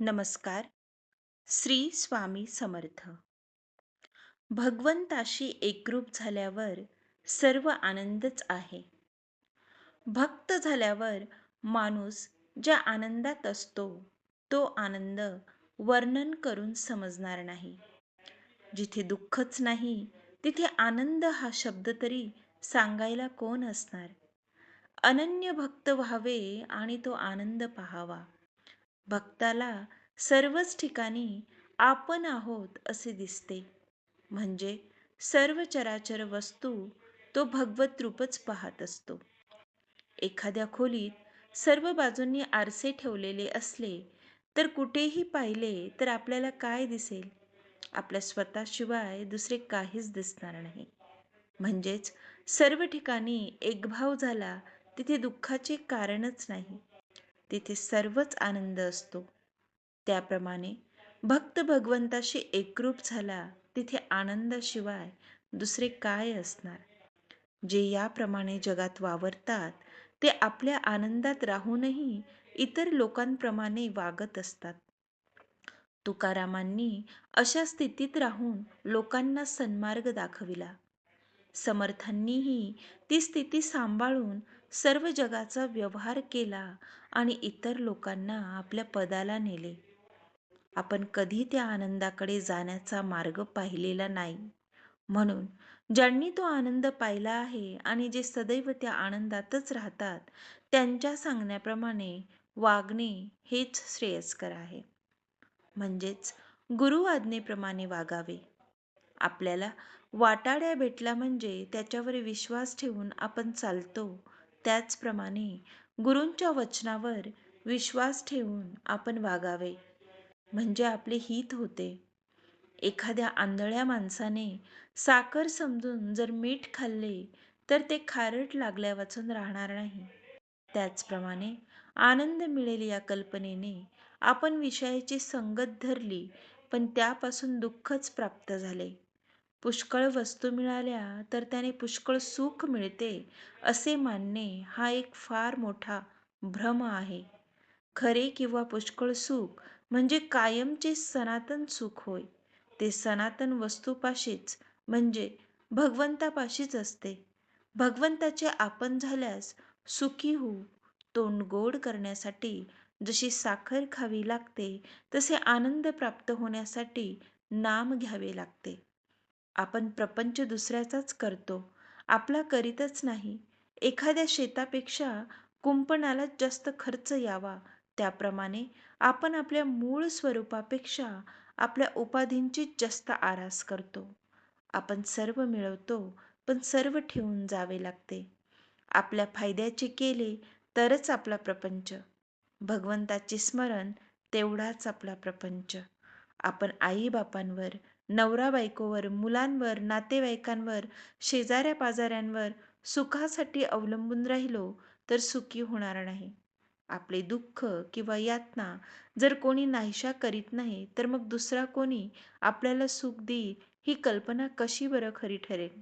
नमस्कार. श्री स्वामी समर्थ. भगवंताशी एकरूप झाल्यावर सर्व आनंदच आहे. भक्त झाल्यावर माणूस ज्या आनंदात असतो तो आनंद वर्णन करून समजणार नाही. जिथे दुःखच नाही तिथे आनंद हा शब्द तरी सांगायला कोण असणार? अनन्य भक्त व्हावे आणि तो आनंद पहावा. भक्ताला सर्वच ठिकाणी आपण आहोत असे दिसते. म्हणजे सर्व चराचर वस्तू तो भगवत रूपच पाहत असतो. एखाद्या खोलीत सर्व बाजूंनी आरसे ठेवलेले असले तर कुठेही पाहिले तर आपल्याला काय दिसेल? आपल्या स्वतःशिवाय दुसरे काहीच दिसणार नाही. म्हणजेच सर्व ठिकाणी एकभाव झाला तिथे दुःखाचे कारणच नाही. तिथे सर्वच आनंद असतो. त्याप्रमाणे भक्त भगवंताशी एकरूप झाला तिथे आनंदाशिवाय दुसरे काय असणार? जे याप्रमाणे जगात वावरतात ते आपल्या आनंदात राहूनही इतर लोकांप्रमाणे वागत असतात. तुकारामांनी अशा स्थितीत राहून लोकांना सन्मार्ग दाखविला. समर्थांनीही ती स्थिती सांभाळून सर्व जगाचा व्यवहार केला आणि इतर लोकांना आपल्या पदाला नेले. आपण कधी त्या आनंदाकडे जाण्याचा मार्ग पाहिलेला नाही. म्हणून ज्यांनी तो आनंद पाहिला आहे आणि जे सदैव त्या आनंदातच राहतात त्यांच्या सांगण्याप्रमाणे वागणे हेच श्रेयस्कर आहे. म्हणजेच गुरु आज्ञेप्रमाणे वागावे. आपल्याला वाटाड्या भेटला म्हणजे त्याच्यावर विश्वास ठेवून आपण चालतो त्याचप्रमाणे गुरूंच्या वचनावर विश्वास ठेवून आपण वागावे. म्हणजे आपले हित होते. एखाद्या आंधळ्या माणसाने साखर समजून जर मीठ खाल्ले तर ते खारट लागल्या वाचून राहणार नाही. त्याचप्रमाणे आनंद मिळेल या कल्पनेने आपण विषयाची संगत धरली पण त्यापासून दुःखच प्राप्त झाले. पुष्कळ वस्तू मिळाल्या तर त्याने पुष्कळ सुख मिळते असे मानणे हा एक फार मोठा भ्रम आहे. खरे किंवा पुष्कळ सुख म्हणजे कायमचे सनातन सुख होय. ते सनातन वस्तूपाशीच म्हणजे भगवंतापाशीच असते. भगवंताचे आपण झाल्यास सुखी होऊ तोंड गोड करण्यासाठी जशी साखर खावी लागते तसे आनंद प्राप्त होण्यासाठी नाम घ्यावे लागते. आपण प्रपंच दुसऱ्याचाच करतो. आपला करीतच नाही. एखाद्या शेतापेक्षा कुंपणाला जास्त खर्च यावा. त्याप्रमाणे आपण आपल्या मूळ स्वरूपापेक्षा आपल्या उपाधींची जास्त आरास करतो. आपण सर्व मिळवतो पण सर्व ठेवून जावे लागते. आपल्या फायद्याचे केले तरच आपला प्रपंच. भगवंताचे स्मरण तेवढाच आपला प्रपंच. आपण आईबापांवर नवरा बायकोवर मुलांवर नातेवाईकांवर शेजाऱ्या पाजाऱ्यांवर सुखासाठी अवलंबून राहिलो तर सुखी होणार नाही. आपले दुःख किंवा यातना जर कोणी नाहीशा करीत नाही तर मग दुसरा कोणी आपल्याला सुख देईल ही कल्पना कशी बरं खरी ठरेल?